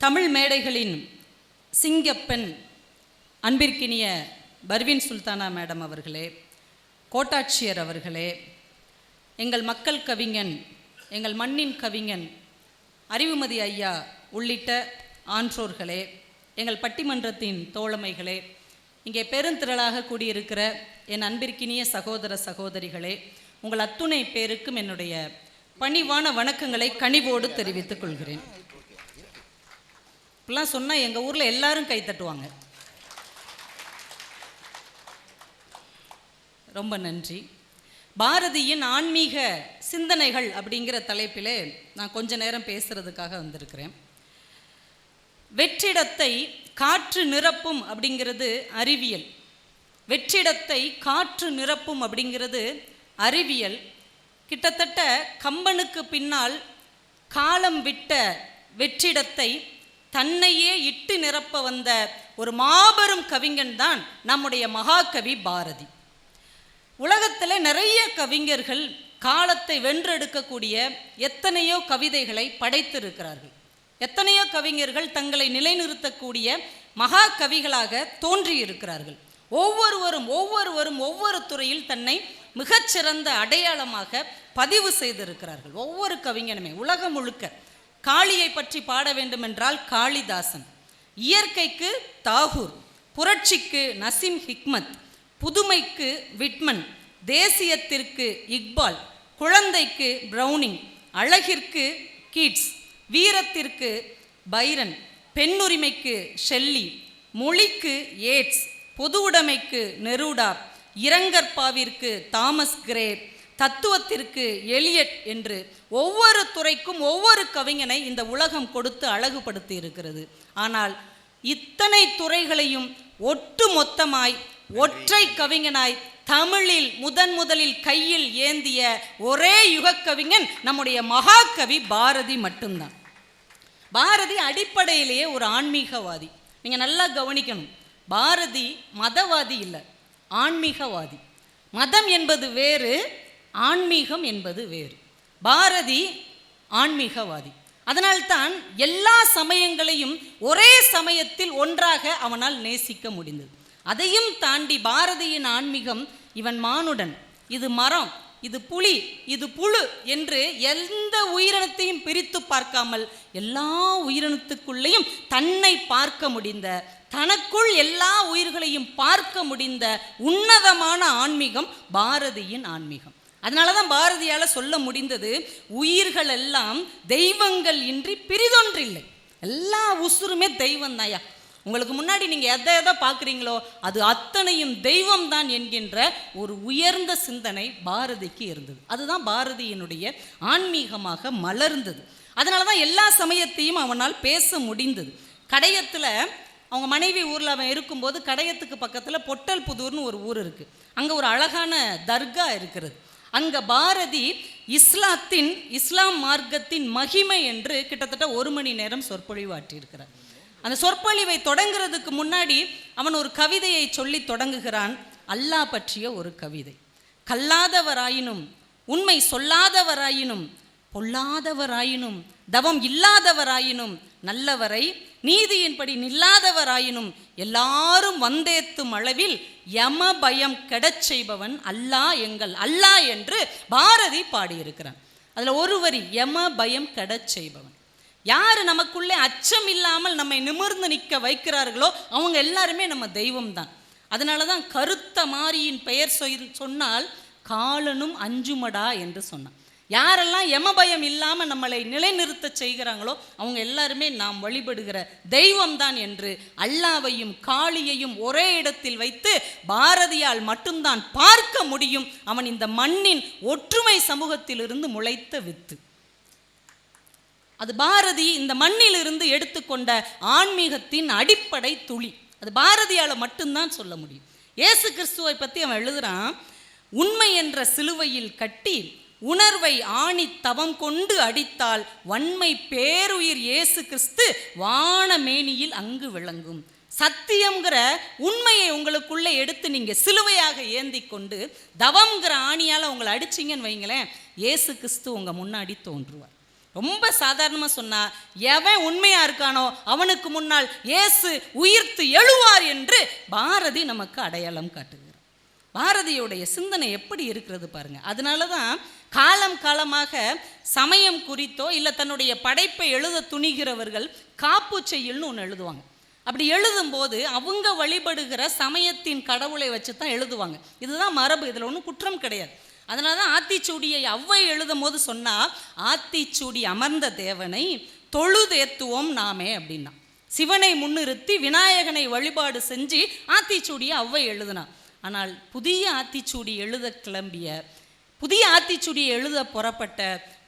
தமிழ் மேடைகளின் சிங்கப்பெண் அன்பிற்கினிய பர்வீன் சுல்தானா மேடம் அவர்களே கோட்டாட்சியர் அவர்களே எங்கள் மக்கள் கவிஞன் எங்கள் மண்ணின் கவிஞன் அறிவுமதி ஐயா உள்ளிட்ட ஆன்றோர்களே எங்கள் பட்டிமன்றத்தின் தோழமைகளே இங்கே பெருந்திரளாக கூடியிருக்கிற என் அன்பிற்கினிய சகோதர சகோதரிகளே உங்கள் அத்துணை பேருக்கும் என்னுடைய பணிவான வணக்கங்களை கனிவோடு தெரிவித்துக் கொள்கிறேன். இப்படிலாம் சொன்னால் எங்கள் ஊரில் எல்லாரும் கை தட்டுவாங்க. ரொம்ப நன்றி. பாரதியின் ஆன்மீக சிந்தனைகள் அப்படிங்கிற தலைப்பிலே நான் கொஞ்ச நேரம் பேசுறதுக்காக வந்திருக்கிறேன். வெற்றிடத்தை காற்று நிரப்பும் அப்படிங்கிறது அறிவியல். வெற்றிடத்தை காற்று நிரப்பும் அப்படிங்கிறது அறிவியல். கிட்டத்தட்ட கம்பனுக்கு பின்னால் காலம் விட்ட வெற்றிடத்தை தன்னையே இட்டு நிரப்ப வந்த ஒரு மாபெரும் கவிஞன் தான் நம்முடைய மகாகவி பாரதி. உலகத்தில் நிறைய கவிஞர்கள் காலத்தை வென்றெடுக்கக்கூடிய எத்தனையோ கவிதைகளை படைத்திருக்கிறார்கள். எத்தனையோ கவிஞர்கள் தங்களை நிலைநிறுத்தக்கூடிய மகா கவிகளாக தோன்றியிருக்கிறார்கள். ஒவ்வொருவரும் ஒவ்வொருவரும் ஒவ்வொரு துறையில் தன்னை மிகச்சிறந்த அடையாளமாக பதிவு செய்திருக்கிறார்கள். ஒவ்வொரு கவிஞனுமே உலகம் முழுக்க. காளியை பற்றி பாட வேண்டுமென்றால் காளிதாசன். இயற்கைக்கு தாகூர் புரட்சிக்கு நசீம் ஹிக்மத் புதுமைக்கு விட்மன் தேசியத்திற்கு இக்பால் குழந்தைக்கு ப்ரௌனிங் அழகிற்கு கீட்ஸ் வீரத்திற்கு பைரன் பெண்ணுரிமைக்கு ஷெல்லி மொழிக்கு ஏட்ஸ் பொது உடைமைக்கு நெருடா இரங்கற்பாவிற்கு தாமஸ் கிரேட் தத்துவத்திற்கு எலியட் என்று ஒவ்வொரு துறைக்கும் ஒவ்வொரு கவிஞனை இந்த உலகம் கொடுத்து அழகுபடுத்தி இருக்கிறது. ஆனால் இத்தனை துறைகளையும் ஒட்டு மொத்தமாய் ஒற்றை கவிஞனாய் தமிழில் முதன் முதலில் கையில் ஏந்திய ஒரே யுகக்கவிஞன் நம்முடைய மகாகவி பாரதி மட்டும்தான். பாரதி அடிப்படையிலேயே ஒரு ஆன்மீகவாதி. நீங்கள் நல்லா கவனிக்கணும். பாரதி மதவாதி இல்லை ஆன்மீகவாதி. மதம் என்பது வேறு ஆன்மீகம் என்பது வேறு. பாரதி ஆன்மீகவாதி. அதனால்தான் எல்லா சமயங்களையும் ஒரே சமயத்தில் ஒன்றாக அவனால் நேசிக்க முடிந்தது. அதையும் தாண்டி பாரதியின் ஆன்மீகம் இவன் மானுடன் இது மரம் இது புலி இது புழு என்று எந்த உயிரினத்தையும் பிரித்து பார்க்காமல் எல்லா உயிரினத்துக்குள்ளேயும் தன்னை பார்க்க முடிந்த தனக்குள் எல்லா உயிர்களையும் பார்க்க முடிந்த உன்னதமான ஆன்மீகம் பாரதியின் ஆன்மீகம். அதனால தான் பாரதியால் சொல்ல முடிந்தது உயிர்கள் எல்லாம் தெய்வங்கள் இன்றி பிரிதொன்றில்லை எல்லா உசுருமே தெய்வம் தாயா உங்களுக்கு முன்னாடி நீங்கள் எதை எதை பார்க்குறீங்களோ அது அத்தனையும் தெய்வம் தான் என்கின்ற ஒரு உயர்ந்த சிந்தனை பாரதிக்கு இருந்தது. அதுதான் பாரதியினுடைய ஆன்மீகமாக மலர்ந்தது. அதனால தான் எல்லா சமயத்தையும் அவனால் பேச முடிந்தது. கடையத்தில் அவங்க மனைவி ஊரில் அவன் இருக்கும்போது கடையத்துக்கு பக்கத்தில் பொட்டல் புதூர்னு ஒரு ஊர் இருக்குது அங்கே ஒரு அழகான தர்கா இருக்கிறது. அங்கே பாரதி இஸ்லாத்தின் இஸ்லாம் மார்க்கத்தின் மகிமை என்று கிட்டத்தட்ட ஒரு மணி நேரம் சொற்பொழிவாற்றியிருக்கிறார். அந்த சொற்பொழிவை தொடங்குறதுக்கு முன்னாடி அவன் ஒரு கவிதையை சொல்லி தொடங்குகிறான். அல்லாஹ் பற்றிய ஒரு கவிதை. கல்லாதவராயினும் உண்மை சொல்லாதவராயினும் பொல்லாதவராயினும் தவம் இல்லாதவராயினும் நல்லவரை நீதியின்படி நில்லாதவராயினும் எல்லாரும் வந்தேத்தும் அளவில் யம பயம் கெடச் செய்பவன் அல்லா எங்கள் அல்லா என்று பாரதி பாடியிருக்கிறான். அதில் ஒரு வரி யம பயம் கெடச் செய்பவன். யார் நமக்குள்ளே அச்சம் இல்லாமல் நம்மை நிமிர்ந்து நிற்க வைக்கிறார்களோ அவங்க எல்லாருமே நம்ம தெய்வம் தான் அதனால தான் கருத்த மாரியின் பெயர் சொல் சொன்னால் காலனும் அஞ்சுமடா என்று சொன்னான். யாரெல்லாம் யமபயம் இல்லாமல் நம்மளை நிலைநிறுத்த செய்கிறாங்களோ அவங்க எல்லாருமே நாம் வழிபடுகிற தெய்வம்தான் என்று அல்லாவையும் காளியையும் ஒரே இடத்தில் வைத்து பாரதியால் மட்டும்தான் பார்க்க முடியும். அவன் இந்த மண்ணின் ஒற்றுமை சமூகத்திலிருந்து முளைத்த வித்து. அது பாரதி இந்த மண்ணிலிருந்து எடுத்துக்கொண்ட ஆன்மீகத்தின் அடிப்படை துளி. அது பாரதியால் மட்டும்தான் சொல்ல முடியும். இயேசு கிறிஸ்துவை பற்றி அவன் எழுதுகிறான் உண்மை என்ற சிலுவையில் கட்டி உணர்வை ஆணி தவம் கொண்டு அடித்தால் வன்மை பேருயிர் இயேசு கிறிஸ்து வானமேனியில் அங்கு விளங்கும். சத்தியம்ங்கிற உண்மையை உங்களுக்குள்ளே எடுத்து நீங்கள் சிலுவையாக ஏந்தி கொண்டு தவம்ங்கிற ஆணியால் உங்களை அடிச்சிங்கன்னு வைங்களேன் இயேசு கிறிஸ்து உங்கள் முன்னாடி தோன்றுவார். ரொம்ப சாதாரணமாக சொன்னா எவன் உண்மையாக இருக்கானோ அவனுக்கு முன்னால் இயேசு உயிர்த்து எழுவார் என்று பாரதி நமக்கு அடையாளம் காட்டுகிறார். பாரதியுடைய சிந்தனை எப்படி இருக்கிறது பாருங்கள் அதனால தான் காலம் காலமாக சமயம் குறித்தோ இல்லை தன்னுடைய படைப்பை எழுத துணிகிறவர்கள் காப்பு ஒன்று எழுதுவாங்க. அப்படி எழுதும்போது அவங்க வழிபடுகிற சமயத்தின் கடவுளை வச்சு தான் எழுதுவாங்க. இதுதான் மரபு இதில் ஒன்றும் குற்றம் கிடையாது. அதனால தான் ஆத்திச்சூடியை அவ்வை எழுதும் போது சொன்னால் ஆத்திச்சூடி அமர்ந்த தேவனை தொழுதேத்துவோம் நாமே அப்படின்னா. சிவனை முன்னிறுத்தி விநாயகனை வழிபாடு செஞ்சு ஆத்திச்சூடியை அவ்வை எழுதுனா. ஆனால் புதிய ஆத்திச்சூடி எழுத கிளம்பிய புதிய ஆத்திச்சூடியை எழுத புறப்பட்ட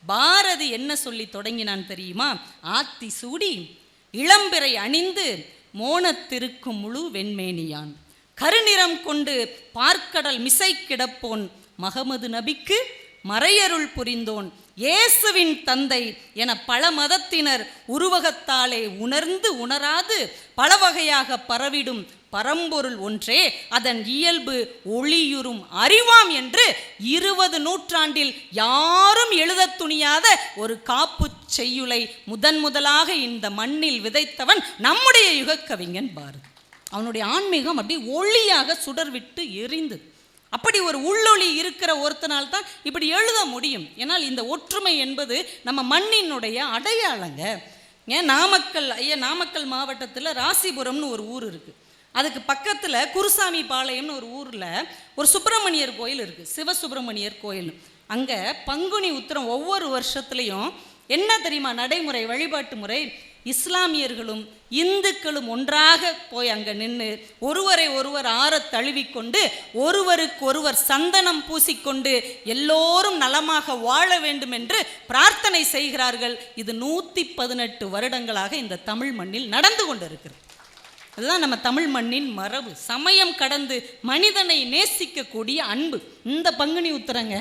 பாரதி என்ன சொல்லி தொடங்கினான் தெரியுமா? ஆத்தி சூடி இளம்பிறை அணிந்து மோனத்திருக்கும் முழு வெண்மேனியான். கருநிறம் கொண்டு பார்க்கடல் மிசை கிடப்போன் மகமது நபிக்கு மறையருள் புரிந்தோன் இயேசுவின் தந்தை என பல மதத்தினர் உருவகத்தாலே உணர்ந்து உணராது பல வகையாக பரவிடும் பரம்பொருள் ஒன்றே அதன் இயல்பு ஒளியுறும் அறிவாம் என்று இருபது நூற்றாண்டில் யாரும் எழுதத் துணியாத ஒரு காப்பு செய்யுளை முதன் முதலாக இந்த மண்ணில் விதைத்தவன் நம்முடைய யுகக்கவிஞன் பாரதி. அவனுடைய ஆன்மீகம் அப்படி ஒளியாக சுடர்விட்டு எரிந்தது. அப்படி ஒரு உள்ளொளி இருக்கிற ஒருத்தனால் தான் இப்படி எழுத முடியும். ஏன்னால் இந்த ஒற்றுமை என்பது நம்ம மண்ணினுடைய அடையாளங்க. ஏன் நாமக்கல் ஐயா நாமக்கல் மாவட்டத்தில் ராசிபுரம்னு ஒரு ஊர் இருக்குது அதுக்கு பக்கத்தில் குருசாமி பாளையம்னு ஒரு ஊரில் ஒரு சுப்பிரமணியர் கோயில் இருக்குது சிவசுப்பிரமணியர் கோயில் அங்கே பங்குனி உத்திரம் ஒவ்வொரு வருஷத்துலேயும் என்ன தெரியுமா? நடைமுறை வழிபாட்டு முறை? இஸ்லாமியர்களும் இந்துக்களும் ஒன்றாக போய் அங்கே நின்று ஒருவரை ஒருவர் ஆற தழுவிக்கொண்டு ஒருவருக்கு ஒருவர் சந்தனம் பூசிக்கொண்டு எல்லோரும் நலமாக வாழ வேண்டும் என்று பிரார்த்தனை செய்கிறார்கள். இது நூற்றி பதினெட்டு வருடங்களாக இந்த தமிழ் மண்ணில் நடந்து கொண்டிருக்கிறது. அதுதான் நம்ம தமிழ் மண்ணின் மரபு. சமயம் கடந்து மனிதனை நேசிக்கக்கூடிய அன்பு. இந்த பங்குனி உத்தரங்க.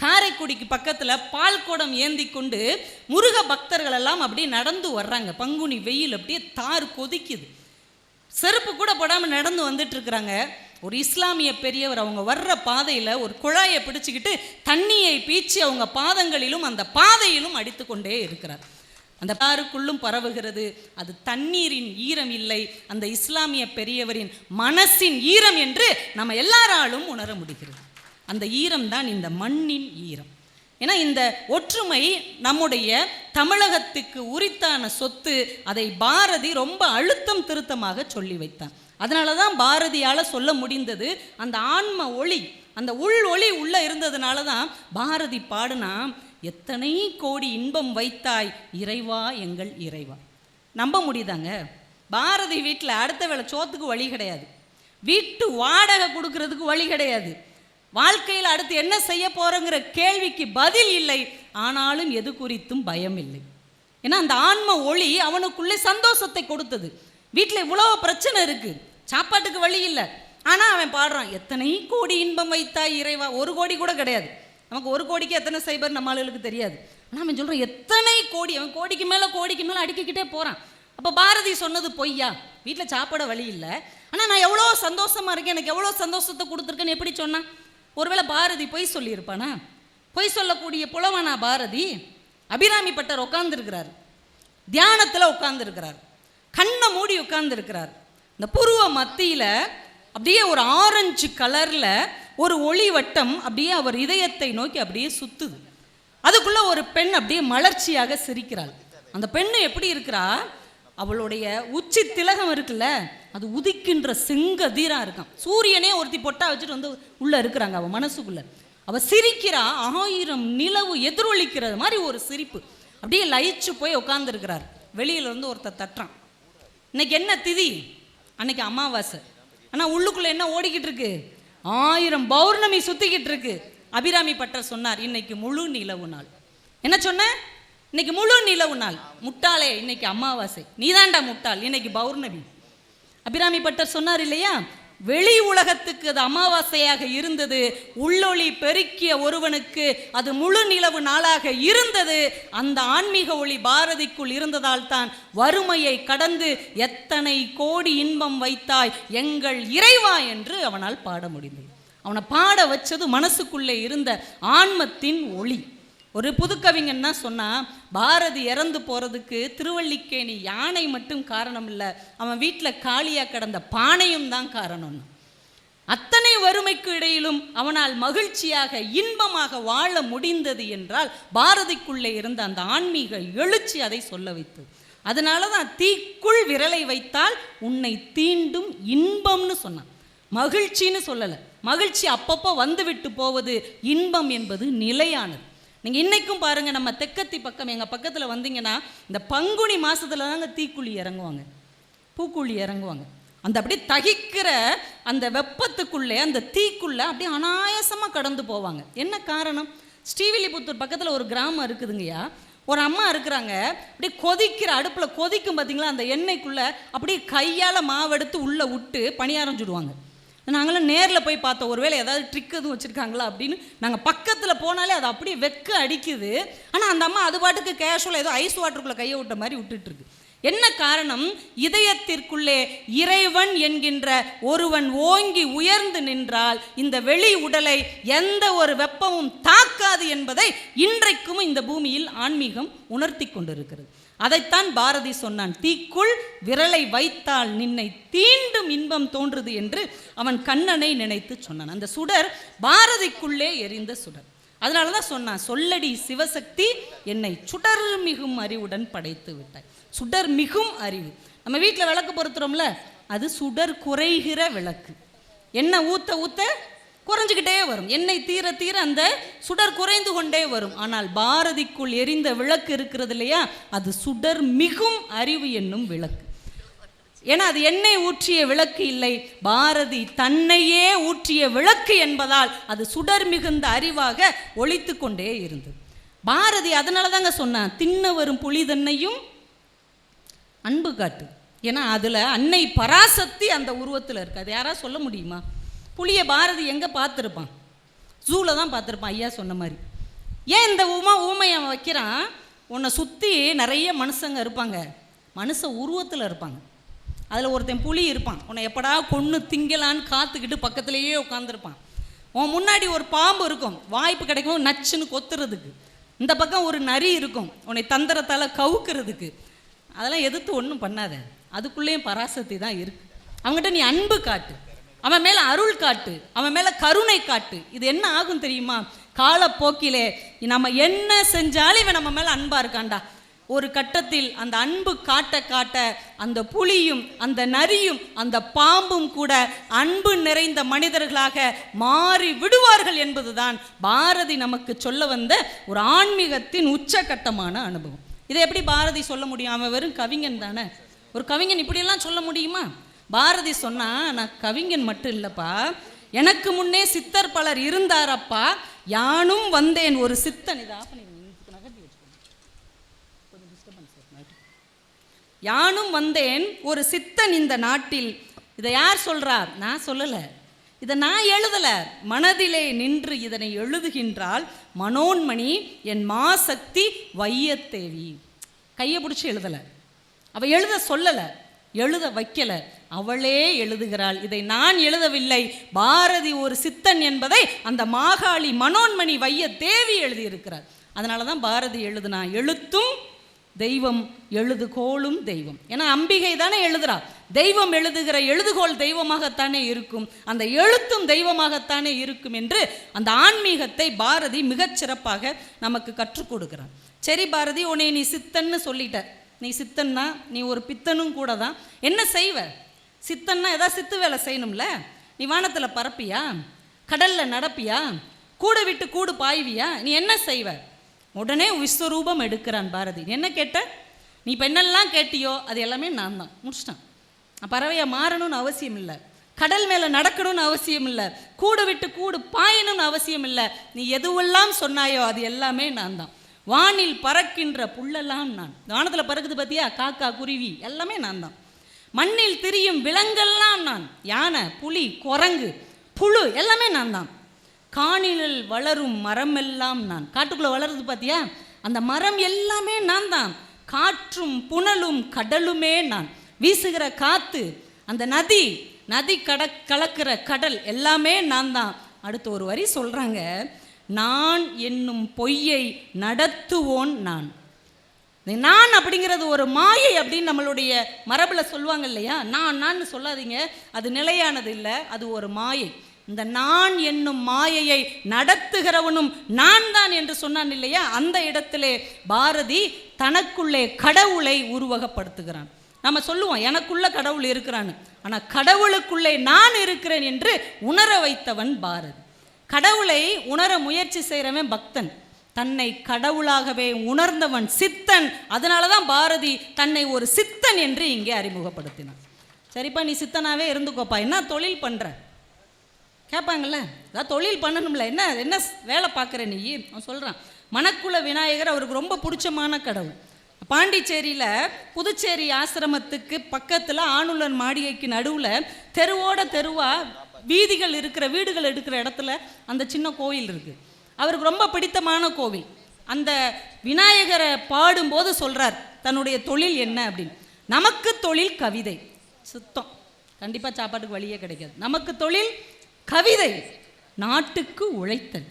காரைக்குடிக்கு பக்கத்தில் பால் குடம் ஏந்தி கொண்டு முருக பக்தர்கள் எல்லாம் அப்படியே நடந்து வர்றாங்க. பங்குனி வெயில் அப்படியே தார் கொதிக்குது. செருப்பு கூட போடாமல் நடந்து வந்துட்டு இருக்கிறாங்க ஒரு இஸ்லாமிய பெரியவர் அவங்க வர்ற பாதையில் ஒரு குழாயை பிடிச்சிக்கிட்டு தண்ணியை பீச்சி அவங்க பாதங்களிலும் அந்த பாதையிலும் அடித்து கொண்டே இருக்கிறார். அந்த பாருக்குள்ளும் பரவுகிறது. அது தண்ணீரின் ஈரம் இல்லை. அந்த இஸ்லாமிய பெரியவரின் மனசின் ஈரம் என்று நம்ம எல்லாராலும் உணர முடிகிறது. அந்த ஈரம் தான் இந்த மண்ணின் ஈரம். ஏன்னா இந்த ஒற்றுமை நம்முடைய தமிழகத்துக்கு உரித்தான சொத்து அதை பாரதி ரொம்ப அழுத்தம் திருத்தமாக சொல்லி வைத்தான். அதனால தான் பாரதியால் சொல்ல முடிந்தது அந்த ஆன்ம ஒளி அந்த உள் ஒளி உள்ளே இருந்ததுனால தான் பாரதி பாடுனா எத்தனை கோடி இன்பம் வைத்தாய் இறைவா எங்கள் இறைவா. நம்ப முடியுதாங்க? பாரதி வீட்டில் அடுத்த வேளை சோத்துக்கு வழி கிடையாது. வீட்டு வாடகை கொடுக்கறதுக்கு வழி கிடையாது. வாழ்க்கையில் அடுத்து என்ன செய்ய போறோங்கிற கேள்விக்கு பதில் இல்லை. ஆனாலும் எது குறித்தும் பயம் இல்லை ஏன்னா அந்த ஆன்ம ஒளி அவனுக்குள்ளே சந்தோஷத்தை கொடுத்தது. வீட்டில் இவ்வளோ பிரச்சனை இருக்கு. சாப்பாட்டுக்கு வழி இல்லை. ஆனால் அவன் பாடுறான் எத்தனை கோடி இன்பம் வைத்தா இறைவா? ஒரு கோடி கூட கிடையாது. நமக்கு ஒரு கோடிக்கு எத்தனை சைபர் நம்ம ஆளுகளுக்கு தெரியாது. ஆனால் அவன் சொல்கிறான் எத்தனை கோடி? அவன் கோடிக்கு மேலே கோடிக்கு மேலே அடுக்கிக்கிட்டே போகிறான் அப்போ பாரதி சொன்னது பொய்யா? வீட்டில் சாப்பிட வழி இல்லை. ஆனால் நான் எவ்வளோ சந்தோஷமாக இருக்கேன் எனக்கு எவ்வளோ சந்தோஷத்தை கொடுத்துருக்கேன்னு எப்படி சொன்னான்? ஒருவேளை பாரதி பொய் சொல்லியிருப்பானா? பொய் சொல்லக்கூடிய புலவனா பாரதி? அபிராமி பட்டர் உட்கார்ந்துருக்கிறார் தியானத்தில் உட்கார்ந்துருக்கிறார் கண்ணை மூடி உட்கார்ந்துருக்கிறார் இந்த புருவ மத்தியில் அப்படியே ஒரு ஆரஞ்சு கலரில் ஒரு ஒளி வட்டம் அப்படியே அவர் இதயத்தை நோக்கி அப்படியே சுத்துது. அதுக்குள்ளே ஒரு பெண் அப்படியே மலர்ச்சியாக சிரிக்கிறாள். அந்த பெண்ணு எப்படி இருக்கிறா? அவளுடைய உச்சி திலகம் இருக்குல்ல அது உதிக்கின்ற செங்கதிரா இருக்கான். சூரியனே ஒருத்தி பொட்டா வச்சுட்டு வந்து உள்ள இருக்கிறாங்க அவள் மனசுக்குள்ள. அவ சிரிக்கிறா ஆயிரம் நிலவு எதிரொலிக்கிறது மாதிரி ஒரு சிரிப்பு. அப்படியே லயிச்சு போய் உட்காந்துருக்கிறார் வெளியில இருந்து ஒருத்தர் தட்டுறான். இன்னைக்கு என்ன திதி? அன்னைக்கு அமாவாசை. ஆனால் உள்ளுக்குள்ள என்ன ஓடிக்கிட்டு இருக்கு? ஆயிரம் பௌர்ணமி சுத்திக்கிட்டு இருக்கு. அபிராமி பட்டர் சொன்னார் இன்னைக்கு முழு நிலவு நாள். என்ன சொன்ன? இன்னைக்கு முழு நிலவு நாள். முட்டாளே இன்னைக்கு அமாவாசை. நீதாண்டா முட்டாள். இன்னைக்கு பௌர்ணமி. அபிராமி பட்டர் சொன்னார் இல்லையா? வெளி உலகத்துக்கு அது அமாவாசையாக இருந்தது. உள்ளொளி பெருக்கிய ஒருவனுக்கு அது முழு நிலவு நாளாக இருந்தது. அந்த ஆன்மீக ஒளி பாரதிக்குள் இருந்ததால் தான் வறுமையை கடந்து எத்தனை கோடி இன்பம் வைத்தாய் எங்கள் இறைவா என்று அவனால் பாட முடிந்தது. அவனை பாட வச்சது மனசுக்குள்ளே இருந்த ஆன்மத்தின் ஒளி. ஒரு புதுக்கவிஞன் தான் சொன்னா பாரதி இறந்து போகிறதுக்கு திருவல்லிக்கேணி யானை மட்டும் காரணம் இல்லை அவன் வீட்டில் காலியாக கிடந்த பானையும் தான் காரணம்னு அத்தனை வறுமைக்கு இடையிலும் அவனால் மகிழ்ச்சியாக இன்பமாக வாழ முடிந்தது என்றால் பாரதிக்குள்ளே இருந்த அந்த ஆன்மீக எழுச்சி அதை சொல்ல வைத்தது அதனால தான் தீக்குள் விரலை வைத்தால் உன்னை தீண்டும் இன்பம்னு சொன்னான். மகிழ்ச்சின்னு சொல்லலை. மகிழ்ச்சி அப்பப்போ வந்துவிட்டு போவது இன்பம் என்பது நிலையானது. நீங்கள் இன்றைக்கும் பாருங்கள் நம்ம தெக்கத்தி பக்கம் எங்கள் பக்கத்தில் வந்தீங்கன்னா இந்த பங்குனி மாதத்தில் தாங்க தீக்குழி இறங்குவாங்க. பூக்குழி இறங்குவாங்க. அந்த அப்படியே தகிக்கிற அந்த வெப்பத்துக்குள்ளே அந்த தீக்குள்ளே அப்படியே அனாயாசமாக கடந்து போவாங்க. என்ன காரணம்? ஸ்ரீவில்லிபுத்தூர் பக்கத்தில் ஒரு கிராமம் இருக்குதுங்கய்யா. ஒரு அம்மா இருக்கிறாங்க. அப்படியே கொதிக்கிற அடுப்பில் கொதிக்கும் பார்த்தீங்களா அந்த எண்ணெய்க்குள்ளே அப்படியே கையால் மாவெடுத்து உள்ளே விட்டு பணியாரம் சுடுவாங்க. நாங்களாம் நேரில் போய் பார்த்தோம். ஒருவேளை ஏதாவது ட்ரிக் எதுவும் வச்சுருக்காங்களா அப்படின்னு. நாங்கள் பக்கத்தில் போனாலே அது அப்படியே வெக்க அடிக்குது. ஆனால் அந்த அம்மா அது பாட்டுக்கு கேஷுவலாக ஏதோ ஐஸ் வாட்டருக்குள்ளே கையை விட்ட மாதிரி விட்டுட்டுருக்கு என்ன காரணம்? இதயத்திற்குள்ளே இறைவன் என்கின்ற ஒருவன் ஓங்கி உயர்ந்து நின்றால் இந்த வெளி உடலை எந்த ஒரு வெப்பமும் தாக்காது என்பதை இன்றைக்கும் இந்த பூமியில் ஆன்மீகம் உணர்த்தி கொண்டிருக்கிறது. அதைத்தான் பாரதி சொன்னான் தீக்குள் விரலை வைத்தால் நின்னை தீண்டும் இன்பம் தோன்றுது என்று அவன் கண்ணனை நினைத்து சொன்னான். அந்த சுடர் பாரதிக்குள்ளே எரிந்த சுடர். அதனால தான் சொன்னான் சொல்லடி சிவசக்தி என்னை சுடர் மிகும் அறிவுடன் படைத்து விட்டாய். சுடர் மிகும் அறிவு. நம்ம வீட்டில் விளக்கு பொருத்துறோம்ல அது சுடர் குறைகிற விளக்கு. என்ன ஊத்த ஊத்த குறைஞ்சிக்கிட்டே வரும். எண்ணெய் தீர தீர அந்த சுடர் குறைந்து கொண்டே வரும். ஆனால் பாரதிக்குள் எரிந்த விளக்கு இருக்கிறது இல்லையா? அது சுடர் மிகும் அறிவு என்னும் விளக்கு. ஏன்னா அது எண்ணெய் ஊற்றிய விளக்கு இல்லை. பாரதி தன்னையே ஊற்றிய விளக்கு என்பதால் அது சுடர் மிகுந்த அறிவாக ஒழித்து கொண்டே இருந்தது. பாரதி அதனால தாங்க சொன்னான் தின்ன வரும் புலி தன்னையும் அன்பு காட்டு. ஏன்னா அதில் அன்னை பராசக்தி அந்த உருவத்தில் இருக்குது அது யாராவது சொல்ல முடியுமா? புளிய பாரதி எங்கே பார்த்துருப்பான்? ஜூவில் தான் பார்த்துருப்பான் ஐயா சொன்ன மாதிரி. ஏன் இந்த உமா ஊமையை அவன் வைக்கிறான்? உன்னை சுற்றி நிறைய மனுஷங்க இருப்பாங்க. மனுஷ உருவத்தில் இருப்பாங்க. அதில் ஒருத்தன் புலி இருப்பான். உன்னை எப்படா கொன்று திங்கலான்னு காத்துக்கிட்டு பக்கத்துலேயே உட்காந்துருப்பான் உன் முன்னாடி ஒரு பாம்பு இருக்கும். வாய்ப்பு கிடைக்கும் நச்சுன்னு கொத்துறதுக்கு. இந்த பக்கம் ஒரு நரி இருக்கும். உன்னை தந்திரத்தால் கவுக்கிறதுக்கு. அதெல்லாம் எதிர்த்து ஒன்றும் பண்ணாத. அதுக்குள்ளேயும் பராசக்தி தான் இருக்கு. அவங்ககிட்ட நீ அன்பு காட்டு. அவன் மேலே அருள் காட்டு அவன் மேலே கருணை காட்டு. இது என்ன ஆகும் தெரியுமா? காலப்போக்கிலே நம்ம என்ன செஞ்சாலும் இவன் நம்ம மேலே அன்பா இருக்கான்டா. ஒரு கட்டத்தில் அந்த அன்பு காட்ட காட்ட அந்த புலியும் அந்த நரியும் அந்த பாம்பும் கூட அன்பு நிறைந்த மனிதர்களாக மாறி விடுவார்கள் என்பதுதான் பாரதி நமக்கு சொல்ல வந்த ஒரு ஆன்மீகத்தின் உச்சகட்டமான அனுபவம். இதை எப்படி பாரதி சொல்ல முடியும்? அவன் வெறும் கவிஞன் தானே. ஒரு கவிஞன் இப்படியெல்லாம் சொல்ல முடியுமா? பாரதி சொன்னா நான் கவிஞன் மட்டும் இல்லைப்பா. எனக்கு முன்னே சித்தர் பலர் இருந்தாரப்பா. யானும் வந்தேன். ஒரு சித்தன் இதை யானும் வந்தேன். ஒரு சித்தன் இந்த நாட்டில். இதை யார் சொல்றார் நான் சொல்லலை. இதை நான் எழுதல. மனதிலே நின்று இதனை எழுதுகின்றால் மனோன்மணி என் மாசக்தி வையத்தேவி. கையை பிடிச்சி எழுதலை. அவள் எழுத சொல்லலை. எழுத வைக்கல. அவளே எழுதுகிறாள். இதை நான் எழுதவில்லை. பாரதி ஒரு சித்தன் என்பதை அந்த மாகாளி மனோன்மணி வைய தேவி எழுதியிருக்கிறார் அதனால தான் பாரதி எழுதுனா எழுத்தும் தெய்வம் எழுதுகோளும் தெய்வம். ஏன்னா அம்பிகை தானே எழுதுறா. தெய்வம் எழுதுகிற எழுதுகோள் தெய்வமாகத்தானே இருக்கும். அந்த எழுத்தும் தெய்வமாகத்தானே இருக்கும் என்று அந்த ஆன்மீகத்தை பாரதி மிகச்சிறப்பாக நமக்கு கற்றுக் கொடுக்குறான். சரி பாரதி உன்னை நீ சித்தன்னு சொல்லிட்ட. நீ சித்தன்னா நீ ஒரு பித்தனும் கூட தான் என்ன செய்வ? சித்தன்னா ஏதாவது சித்து வேலை செய்யணும்ல? நீ வானத்தில் பறப்பியா? கடலில் நடப்பியா? கூடு விட்டு கூடு பாய்வியா? நீ என்ன செய்வ? உடனே விஸ்வரூபம் எடுக்கிறான் பாரதி. என்ன கேட்ட? நீ இப்போ என்னெல்லாம் கேட்டியோ அது எல்லாமே நான் தான் முடிச்சிட்டான் பறவையை பறவையாக மாறணும்னு அவசியம் இல்லை. கடல் மேலே நடக்கணும்னு அவசியம் இல்லை. கூடு விட்டு கூடு பாயணும்னு அவசியம் இல்லை. நீ எதுவெல்லாம் சொன்னாயோ அது எல்லாமே நான் தான் வானில் பறக்கின்ற புல்லெல்லாம் நான். வானத்தில் பறக்குது பார்த்தியா காக்கா குருவி. எல்லாமே நான் தான் மண்ணில் திரியும் விலங்கெல்லாம் நான். யானை புலி குரங்கு புழு எல்லாமே நான் தான் காணிலில் வளரும் மரம் எல்லாம் நான். காட்டுக்குள்ளே வளருது பார்த்தியா அந்த மரம் எல்லாமே நான் தான் காற்றும் புனலும் கடலுமே நான். வீசுகிற காற்று அந்த நதி நதி கட கலக்கிற கடல் எல்லாமே நான் தான் அடுத்து ஒரு வரி சொல்கிறாங்க நான் என்னும் பொய்யை நடத்துவோன் நான். நான் அப்படிங்கிறது ஒரு மாயை அப்படின்னு நம்மளுடைய மரபில் சொல்லுவாங்க இல்லையா? நான் நான் சொல்லாதீங்க. அது நிலையானது இல்லை. அது ஒரு மாயை. இந்த நான் என்னும் மாயையை நடத்துகிறவனும் நான் தான் என்று சொன்னான் இல்லையா? அந்த இடத்திலே பாரதி தனக்குள்ளே கடவுளை உருவகப்படுத்துகிறான். நம்ம சொல்லுவோம் எனக்குள்ள கடவுள் இருக்கிறான்னு. ஆனால் கடவுளுக்குள்ளே நான் இருக்கிறேன் என்று உணர வைத்தவன் பாரதி. கடவுளை உணர முயற்சி செய்கிறவன் பக்தன். தன்னை கடவுளாகவே உணர்ந்தவன் சித்தன். அதனால தான் பாரதி தன்னை ஒரு சித்தன் என்று இங்கே அறிமுகப்படுத்தினான் சரிப்பா நீ சித்தனாகவே இருந்துக்கோப்பா. என்ன தொழில் பண்ணுற கேட்பாங்கல்ல அதான் தொழில் பண்ணணும்ல. என்ன என்ன வேலை பார்க்குற நீ? அவன் சொல்கிறான் மணக்குள விநாயகர் அவருக்கு ரொம்ப பிடிச்சமான கடவுள். பாண்டிச்சேரியில் புதுச்சேரி ஆசிரமத்துக்கு பக்கத்தில் ஆணுலன் மாளிகைக்கு நடுவில் தெருவோட தெருவாக வீதிகள் இருக்கிற வீடுகள் இருக்கிற இடத்துல அந்த சின்ன கோயில் இருக்குது அவருக்கு ரொம்ப பிடித்தமான கோவில். அந்த விநாயகரை பாடும்போது சொல்கிறார் தன்னுடைய தொழில் என்ன? அப்படின்னு. நமக்கு தொழில் கவிதை. சுத்தம். கண்டிப்பாக சாப்பாட்டுக்கு வழியே கிடைக்காது. நமக்கு தொழில் கவிதை நாட்டுக்கு உழைத்தல்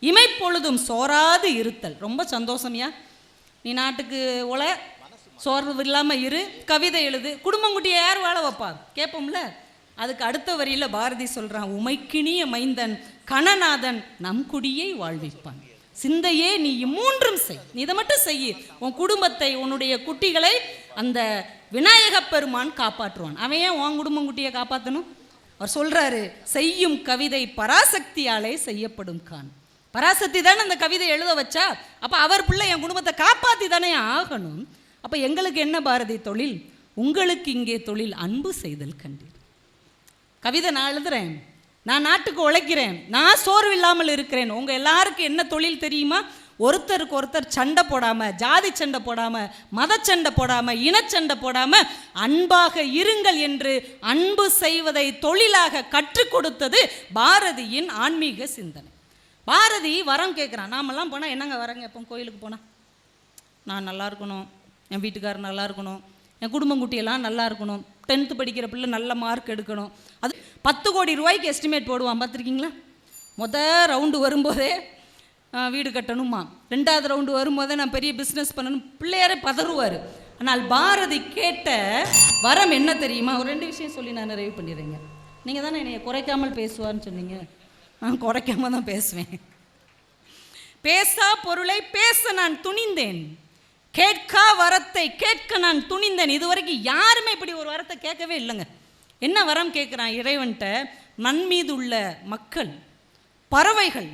இமைப்பொழுதும் சோராது இருத்தல். ரொம்ப சந்தோஷமியா. நீ நாட்டுக்கு உழ சோர்வு இல்லாமல் இரு கவிதை எழுது. குடும்பம் குட்டியை யார் வாழ வைப்பா? கேட்போம்ல அதுக்கு அடுத்த வரியில் பாரதி சொல்கிறான் உமைக்கினிய மைந்தன் கணநாதன் நம் குடியை வாழ்விப்பான். சிந்தையே நீ மூன்றும் செய். நீ இதை மட்டும் செய் உன் குடும்பத்தை உன்னுடைய குட்டிகளை அந்த விநாயக பெருமான் காப்பாற்றுவான். அவன் ஏன் உன் குடும்பம் குட்டியை காப்பாற்றணும் அவர் சொல்றாரு செய்யும் கவிதை பராசக்தியாலே செய்யப்படும் கான். பராசக்தி தானே அந்த கவிதை எழுத வச்சா? அப்போ அவர் பிள்ளை என் குடும்பத்தை காப்பாத்தி தானே ஆகணும். அப்போ எங்களுக்கு என்ன பாரதி தொழில்? உங்களுக்கு இங்கே தொழில் அன்பு செய்தல் கண்டீர். கவிதை நான் எழுதுறேன். நான் நாட்டுக்கு உழைக்கிறேன். நான் சோர்வு இல்லாமல் இருக்கிறேன். உங்கள் எல்லாருக்கும் என்ன தொழில் தெரியுமா? ஒருத்தருக்கு ஒருத்தர் சண்டை போடாமல் ஜாதி சண்டை போடாமல் மதச்சண்டை போடாமல் இனச்சண்டை போடாமல் அன்பாக இருங்கள் என்று அன்பு செய்வதை தொழிலாக கற்றுக் கொடுத்தது பாரதியின் ஆன்மீக சிந்தனை. பாரதி வரம் கேட்குறான் நாமெல்லாம் போனால் என்னங்க வரங்க? எப்போ கோயிலுக்கு போனால் நான் நல்லா இருக்கணும். என் வீட்டுக்காரர் நல்லா இருக்கணும். என் குடும்பம் குட்டியெல்லாம் நல்லா இருக்கணும். டென்த்து படிக்கிற பிள்ளை நல்ல மார்க் எடுக்கணும். அது பத்து கோடி ரூபாய்க்கு எஸ்டிமேட் போடுவான் பார்த்துருக்கீங்களா? முத ரவுண்டு வரும்போதே வீடு கட்டணுமா? ரெண்டாவது ரவுண்டு வரும்போதே நான் பெரிய பிஸ்னஸ் பண்ணணும். பிள்ளையாரே பதறுவார். ஆனால் பாரதி கேட்ட வரம் என்ன தெரியுமா? ஒரு ரெண்டு விஷயம் சொல்லி நான் நிறைவு பண்ணிடுறேங்க. நீங்கள் தானே என்னையை குறைக்காமல் பேசுவார்னு சொன்னீங்க. நான் குறைக்காமல் தான் பேசுவேன். பேசா பொருளை பேச நான் துணிந்தேன். கேட்கா வரத்தை கேட்க நான் துணிந்தேன். இதுவரைக்கும் யாருமே இப்படி ஒரு வரத்தை கேட்கவே இல்லைங்க. என்ன வரம் கேட்குறான் இறைவன்கிட்ட? மண் மீது உள்ள மக்கள் பறவைகள்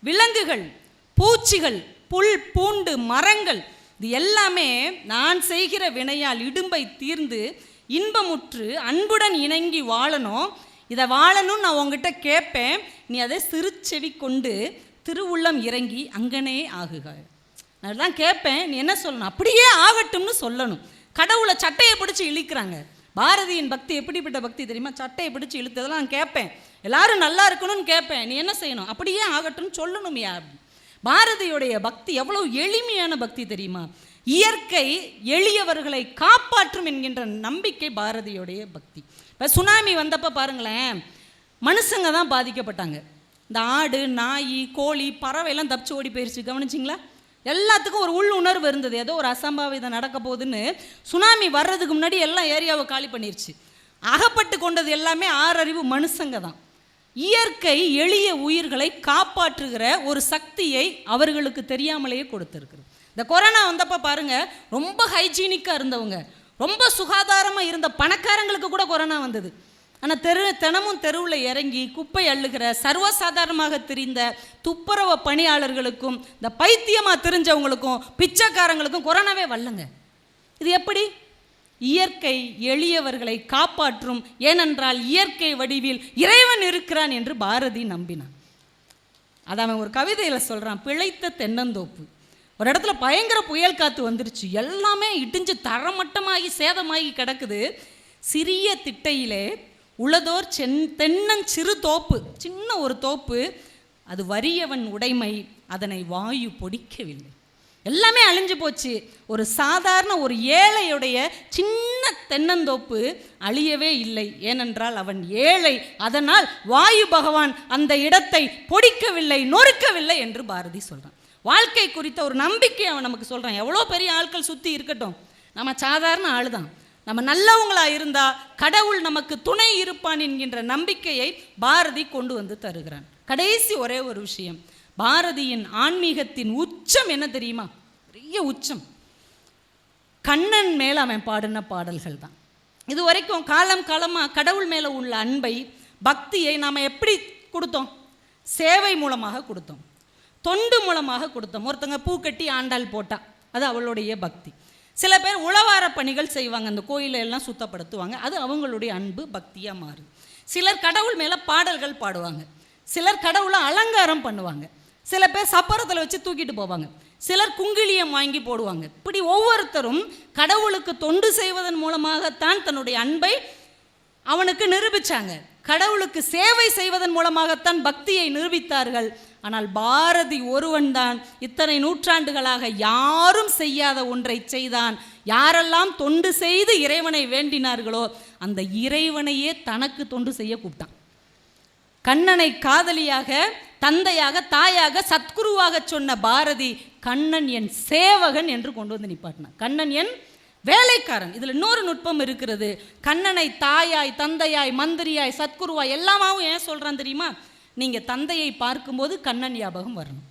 விலங்குகள் பூச்சிகள் புல் பூண்டு மரங்கள் இது எல்லாமே நான் செய்கிற வினையால் இடும்பை தீர்ந்து இன்பமுற்று அன்புடன் இணங்கி வாழணும். இதை வாழணும்னு நான் உங்ககிட்ட கேட்பேன். நீ அதை சிறுச்செவி கொண்டு திருவுள்ளம் இறங்கி அங்கனே ஆகுக. நான் தான் கேட்பேன். நீ என்ன சொல்லணும்? அப்படியே ஆகட்டும்னு சொல்லணும். கடவுளை சட்டையை பிடிச்சி இழுக்கிறாங்க. பாரதியின் பக்தி எப்படிப்பட்ட பக்தி தெரியுமா? சட்டையை பிடிச்சி இழுத்ததெல்லாம் நான் கேட்பேன். எல்லாரும் நல்லா இருக்கணும்னு கேட்பேன். நீ என்ன செய்யணும்? அப்படியே ஆகட்டும்னு சொல்லணும் யா பாரதியுடைய பக்தி எவ்வளவு எளிமையான பக்தி தெரியுமா? இயற்கை எளியவர்களை காப்பாற்றும் என்கின்ற நம்பிக்கை பாரதியுடைய பக்தி. இப்போ சுனாமி வந்தப்போ பாருங்களேன் மனுஷங்க தான் பாதிக்கப்பட்டாங்க. இந்த ஆடு நாய் கோழி பறவை எல்லாம் தப்பிச்சு ஓடி போயிருச்சு. கவனிச்சிங்களா? எல்லாத்துக்கும் ஒரு உள் உணர்வு இருந்தது. ஏதோ ஒரு அசம்பாவிதம் நடக்க போகுதுன்னு சுனாமி வர்றதுக்கு முன்னாடி எல்லாம் ஏரியாவை காலி பண்ணிருச்சு. அகப்பட்டு கொண்டது எல்லாமே ஆறறிவு மனுஷங்க தான். இயற்கை எளிய உயிர்களை காப்பாற்றுகிற ஒரு சக்தியை அவர்களுக்கு தெரியாமலேயே கொடுத்துருக்குது. இந்த கொரோனா வந்தப்போ பாருங்க ரொம்ப ஹைஜீனிக்காக இருந்தவங்க ரொம்ப சுகாதாரமாக இருந்த பணக்காரங்களுக்கு கூட கொரோனா வந்தது. ஆனால் தெரு தினமும் தெருவில் இறங்கி குப்பை அள்ளுகிற சர்வசாதாரணமாக தெரிந்த துப்புரவு பணியாளர்களுக்கும் இந்த பைத்தியமாக தெரிஞ்சவங்களுக்கும் பிச்சைக்காரங்களுக்கும் கொரோனாவே வரலங்க. இது எப்படி? இயற்கை எளியவர்களை காப்பாற்றும் ஏனென்றால் இயற்கை வடிவில் இறைவன் இருக்கிறான் என்று பாரதி நம்பினான். அதை அவன் ஒரு கவிதையில் சொல்கிறான் பிழைத்த தென்னந்தோப்பு. ஒரு இடத்துல பயங்கர புயல் காற்று வந்துருச்சு. எல்லாமே இடிஞ்சு தரமட்டமாகி சேதமாகி கிடக்குது. சிறிய திட்டையிலே உளதோர் சென் தென்னஞ்சிறு தோப்பு சின்ன ஒரு தோப்பு அது வறியவன் உடைமை அதனை வாயு பொடிக்கவில்லை. எல்லாமே அழிஞ்சு போச்சு. ஒரு சாதாரண ஒரு ஏழையுடைய சின்ன தென்னந்தோப்பு அழியவே இல்லை. ஏனென்றால் அவன் ஏழை அதனால் வாயு பகவான் அந்த இடத்தை பொடிக்கவில்லை நொறுக்கவில்லை என்று பாரதி சொல்கிறான் வாழ்க்கை குறித்த ஒரு நம்பிக்கை அவன் நமக்கு சொல்கிறான் எவ்வளோ பெரிய ஆட்கள் சுற்றி இருக்கட்டும். நம்ம சாதாரண ஆள் தான் நம்ம நல்லவங்களாக இருந்தால் கடவுள் நமக்கு துணை இருப்பான் என்கின்ற நம்பிக்கையை பாரதி கொண்டு வந்து தருகிறான். கடைசி ஒரே ஒரு விஷயம். பாரதியின் ஆன்மீகத்தின் உச்சம் என்ன தெரியுமா? பெரிய உச்சம். கண்ணன் மேல் அவன் பாடின பாடல்கள் தான். இது வரைக்கும் காலம் காலமாக கடவுள் மேலே உள்ள அன்பை பக்தியை நாம் எப்படி கொடுத்தோம்? சேவை மூலமாக கொடுத்தோம். தொண்டு மூலமாக கொடுத்தோம். ஒருத்தங்க பூ கட்டி ஆண்டாள் போட்டா அது அவளுடைய பக்தி. சில பேர் உழவார பணிகள் செய்வாங்க. அந்த கோயிலெல்லாம் சுத்தப்படுத்துவாங்க. அது அவங்களுடைய அன்பு பக்தியாக மாறும். சிலர் கடவுள் மேலே பாடல்கள் பாடுவாங்க. சிலர் கடவுளை அலங்காரம் பண்ணுவாங்க. சில பேர் சப்பரத்தில் வச்சு தூக்கிட்டு போவாங்க. சிலர் குங்கிலியம் வாங்கி போடுவாங்க. இப்படி ஒவ்வொருத்தரும் கடவுளுக்கு தொண்டு செய்வதன் மூலமாகத்தான் தன்னுடைய அன்பை அவனுக்கு நிரூபித்தாங்க கடவுளுக்கு சேவை செய்வதன் மூலமாகத்தான் பக்தியை நிரூபித்தார்கள். ஆனால் பாரதி ஒருவன்தான் இத்தனை நூற்றாண்டுகளாக யாரும் செய்யாத ஒன்றை செய்தான். யாரெல்லாம் தொண்டு செய்து இறைவனை வேண்டினார்களோ அந்த இறைவனையே தனக்கு தொண்டு செய்ய கூப்பிட்டான். கண்ணனை காதலியாக தந்தையாக தாயாக சத்குருவாக சொன்ன பாரதி கண்ணன் என் சேவகன் என்று கொண்டு வந்து நிப்பாட்டினான். கண்ணன் என் வேலைக்காரன். இதில் இன்னொரு நுட்பம் இருக்கிறது. கண்ணனை தாயாய் தந்தையாய் மந்திரியாய் சத்குருவாய் எல்லாமாவும் ஏன் சொல்கிறான் தெரியுமா? நீங்கள் தந்தையை பார்க்கும்போது கண்ணன் ஞாபகம் வரணும்.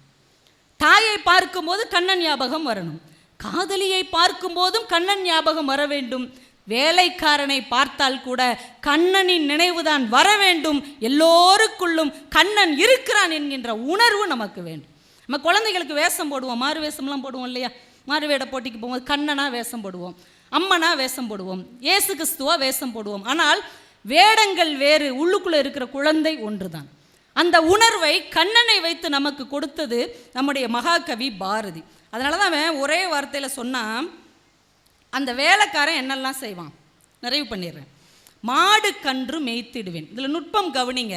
தாயை பார்க்கும்போது கண்ணன் ஞாபகம் வரணும். காதலியை பார்க்கும்போதும் கண்ணன் ஞாபகம் வர வேண்டும். வேலைக்காரனை பார்த்தால் கூட கண்ணனின் நினைவுதான் வர வேண்டும். எல்லோருக்குள்ளும் கண்ணன் இருக்கிறான் என்கின்ற உணர்வு நமக்கு வேண்டும். நம்ம குழந்தைகளுக்கு வேஷம் போடுவோம். மாறு வேஷம்லாம் போடுவோம் இல்லையா? மாறு வேட போட்டிக்கு போகும்போது கண்ணனா வேஷம் போடுவோம். அம்மனா வேஷம் போடுவோம். ஏசு கிறிஸ்துவா வேஷம் போடுவோம். ஆனால் வேடங்கள் வேறு. உள்ளுக்குள்ளே இருக்கிற குழந்தை ஒன்று தான் அந்த உணர்வை கண்ணனை வைத்து நமக்கு கொடுத்தது நம்முடைய மகாகவி பாரதி. அதனால தான் அவன் ஒரே வார்த்தையில் சொன்னான் அந்த வேலைக்காரன் என்னெல்லாம் செய்வான்? நிறைவு பண்ணிடுறேன். மாடு கன்று மேய்த்திடுவேன். இதில் நுட்பம் கவனிங்க.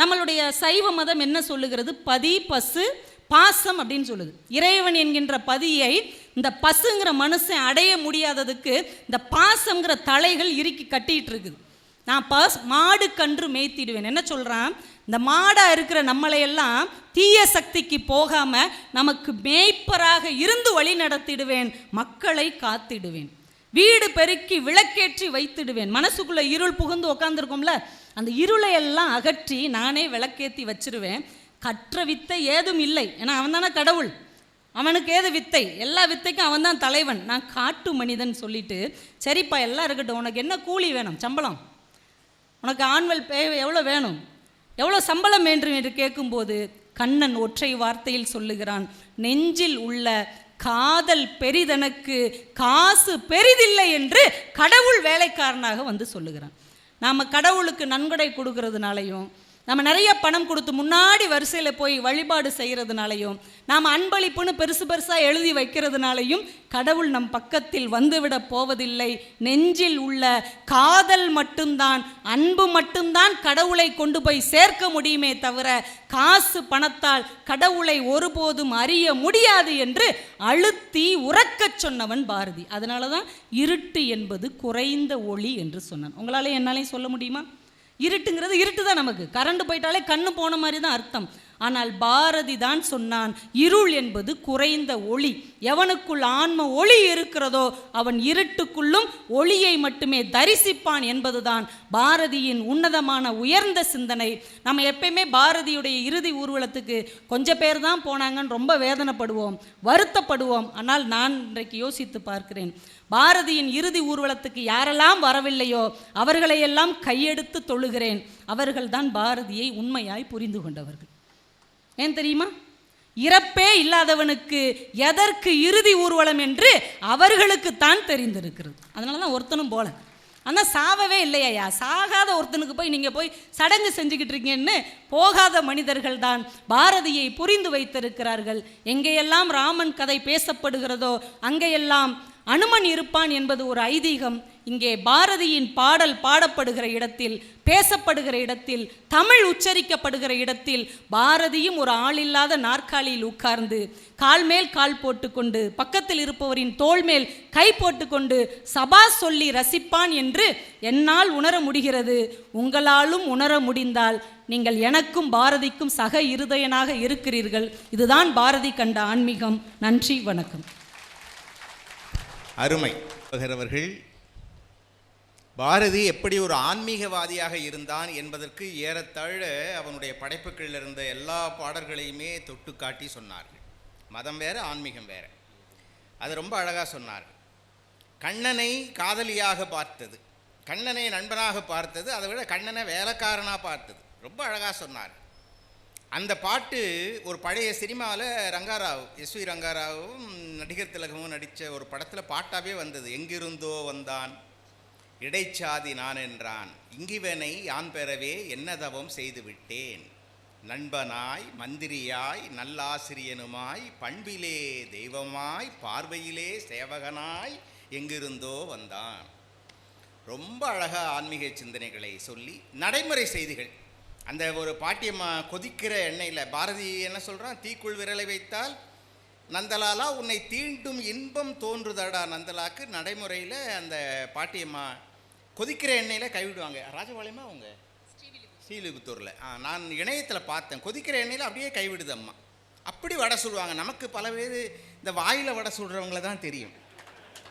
நம்மளுடைய சைவ மதம் என்ன சொல்லுகிறது? பதி பசு பாசம் அப்படின்னு சொல்லுது. இறைவன் என்கின்ற பதியை இந்த பசுங்கிற மனுஷன் அடைய முடியாததுக்கு இந்த பாசங்கிற தலைகள் இறுக்கி கட்டிட்டு இருக்குது. நான் பஸ் மாடு கன்று மேய்த்திடுவேன். என்ன சொல்கிறான் இந்த மாடாக இருக்கிற நம்மளையெல்லாம் தீய சக்திக்கு போகாமல் நமக்கு மேய்ப்பராக இருந்து வழி நடத்திடுவேன் மக்களை காத்திடுவேன். வீடு பெருக்கி விளக்கேற்றி வைத்திடுவேன். மனசுக்குள்ளே இருள் புகுந்து உக்காந்துருக்கோம்ல அந்த இருளை எல்லாம் அகற்றி நானே விளக்கேற்றி வச்சிருவேன். கற்ற வித்தை ஏதும் இல்லை. ஏன்னா அவன் தானே கடவுள். அவனுக்கு ஏது வித்தை? எல்லா வித்தைக்கும் அவன் தான் தலைவன். நான் காட்டு மனிதன் சொல்லிட்டு சரிப்பா எல்லாம் இருக்கட்டும். உனக்கு என்ன கூலி வேணும்? சம்பளம். உனக்கு ஆண்வல் பே எவ்வளோ வேணும்? எவ்வளோ சம்பளம் வேண்டும் என்று கேட்கும்போது கண்ணன் ஒற்றை வார்த்தையில் சொல்லுகிறான் நெஞ்சில் உள்ள காதல் பெரிதனக்கு காசு பெரிதில்லை என்று கடவுள் வேலைக்காரனாக வந்து சொல்லுகிறான். நாம் கடவுளுக்கு நன்கொடை கொடுக்கறதுனாலையும் நம்ம நிறைய பணம் கொடுத்து முன்னாடி வரிசையில் போய் வழிபாடு செய்கிறதுனாலையும் நாம் அன்பளிப்புன்னு பெருசு பெருசாக எழுதி வைக்கிறதுனாலையும் கடவுள் நம் பக்கத்தில் வந்துவிட போவதில்லை. நெஞ்சில் உள்ள காதல் மட்டும்தான் அன்பு மட்டும்தான் கடவுளை கொண்டு போய் சேர்க்க முடியுமே தவிர காசு பணத்தால் கடவுளை ஒருபோதும் அறிய முடியாது என்று அழுத்தி உறக்கச் சொன்னவன் பாரதி. அதனால தான் இருட்டு என்பது குறைந்த ஒளி என்று சொன்னான். உங்களால் என்னாலையும் சொல்ல முடியுமா? இருட்டுங்கிறது இருட்டு தான் நமக்கு. கரண்ட் போயிட்டாலே கண்ணு போன மாதிரி தான் அர்த்தம். ஆனால் பாரதி தான் சொன்னான் இருள் என்பது குறைந்த ஒளி. எவனுக்குள் ஆன்ம ஒளி இருக்கிறதோ அவன் இருட்டுக்குள்ளும் ஒளியை மட்டுமே தரிசிப்பான் என்பதுதான் பாரதியின் உன்னதமான உயர்ந்த சிந்தனை. நம்ம எப்பயுமே பாரதியுடைய இறுதி ஊர்வலத்துக்கு கொஞ்சம் பேர் தான் போனாங்கன்னு ரொம்ப வேதனைப்படுவோம் வருத்தப்படுவோம். ஆனால் நான் இன்றைக்கு யோசித்து பார்க்கிறேன் பாரதியின் இறுதி ஊர்வலத்துக்கு யாரெல்லாம் வரவில்லையோ அவர்களையெல்லாம் கையெடுத்து தொழுகிறேன். அவர்கள்தான் பாரதியை உண்மையாய் புரிந்து கொண்டவர்கள். ஏன் தெரியுமா? இறப்பே இல்லாதவனுக்கு எதற்கு இறுதி ஊர்வலம் என்று அவர்களுக்குத்தான் தெரிந்திருக்கிறது. அதனால தான் ஒருத்தனும் போல. ஆனால் சாவவே இல்லையா சாகாத ஒருத்தனுக்கு போய் நீங்கள் போய் சடங்கு செஞ்சுக்கிட்டு இருக்கீங்கன்னு போகாத மனிதர்கள் தான் பாரதியை புரிந்து வைத்திருக்கிறார்கள். எங்கேயெல்லாம் ராமன் கதை பேசப்படுகிறதோ அங்கேயெல்லாம் அனுமன் இருப்பான் என்பது ஒரு ஐதீகம். இங்கே பாரதியின் பாடல் பாடப்படுகிற இடத்தில் பேசப்படுகிற இடத்தில் தமிழ் உச்சரிக்கப்படுகிற இடத்தில் பாரதியும் ஒரு ஆளில்லாத நாற்காலியில் உட்கார்ந்து கால் மேல் கால் போட்டுக்கொண்டு பக்கத்தில் இருப்பவரின் தோல் மேல் கை போட்டுக்கொண்டு சபா சொல்லி ரசிப்பான் என்று என்னால் உணர முடிகிறது. உங்களாலும் உணர முடிந்தால் நீங்கள் எனக்கும் பாரதிக்கும் சக இருதயனாக இருக்கிறீர்கள். இதுதான் பாரதி கண்ட ஆன்மீகம். நன்றி வணக்கம். அருமை. அவர்கள் பாரதி எப்படி ஒரு ஆன்மீகவாதியாக இருந்தான் என்பதற்கு ஏறத்தாழ அவனுடைய படைப்புகளில் இருந்த எல்லா பாடல்களையுமே தொட்டு காட்டி சொன்னார்கள். மதம் வேற ஆன்மீகம் வேற. அது ரொம்ப அழகாக சொன்னார்கள். கண்ணனை காதலியாக பார்த்தது. கண்ணனை நண்பனாக பார்த்தது. அதை விட கண்ணனை வேலைக்காரனாக பார்த்தது. ரொம்ப அழகாக சொன்னார் அந்த பாட்டு ஒரு பழைய சினிமாவில் ரங்காராவ் எஸ் வி ரங்காராவும் நடிகர் திலகமும் நடித்த ஒரு படத்தில் பாட்டாகவே வந்தது. எங்கிருந்தோ வந்தான் இடைச்சாதி நான் என்றான் இங்கிவனை யான் பெறவே என்னதவம் செய்துவிட்டேன். செய்து விட்டேன் நண்பனாய் மந்திரியாய் நல்லாசிரியனுமாய் பண்பிலே தெய்வமாய் பார்வையிலே சேவகனாய் எங்கிருந்தோ வந்தான். ரொம்ப அழகாக ஆன்மீக சிந்தனைகளை சொல்லி நடைமுறை செய்திகள். அந்த ஒரு பாட்டியம்மா கொதிக்கிற எண்ணெயில் பாரதி என்ன சொல்கிறான் தீக்குள் விரலை வைத்தால் நந்தலாலா உன்னை தீண்டும் இன்பம் தோன்றுதடா நந்தலாக்கு நடைமுறையில் அந்த பாட்டியம்மா கொதிக்கிற எண்ணெயில் கைவிடுவாங்க ராஜபாளையமா அவங்க? ஸ்ரீலிபுத்தூரில் ஆ நான் இணையத்தில் பார்த்தேன். கொதிக்கிற எண்ணெயில் அப்படியே கைவிடுது அம்மா. அப்படி வடை சுடுவாங்க. நமக்கு பல பேர் இந்த வாயில் வடை சுடுறவங்கள தான் தெரியும்.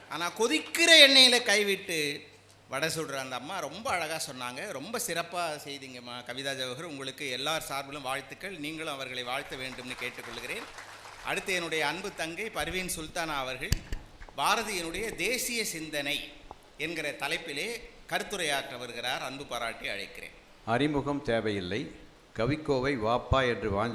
ஆனால் கொதிக்கிற எண்ணெயில் கைவிட்டு வடை சுடுற அந்த அம்மா ரொம்ப அழகாக சொன்னாங்க. ரொம்ப சிறப்பாக செய்தீங்கம்மா. கவிதா ஜவஹர் உங்களுக்கு எல்லார் சார்பிலும் வாழ்த்துக்கள். நீங்களும் அவர்களை வாழ்த்த வேண்டும்னு கேட்டுக்கொள்கிறேன். அடுத்து என்னுடைய அன்பு தங்கை பர்வீன் சுல்தானா அவர்கள் பாரதியினுடைய தேசிய சிந்தனை என்கிற தலைப்பிலே கருத்துரையாற்ற வருகிறார். அன்பு பாராட்டி அழைக்கிறேன். அறிமுகம் தேவையில்லை. கவிக்கோவை வாப்பா என்று வாஞ்ச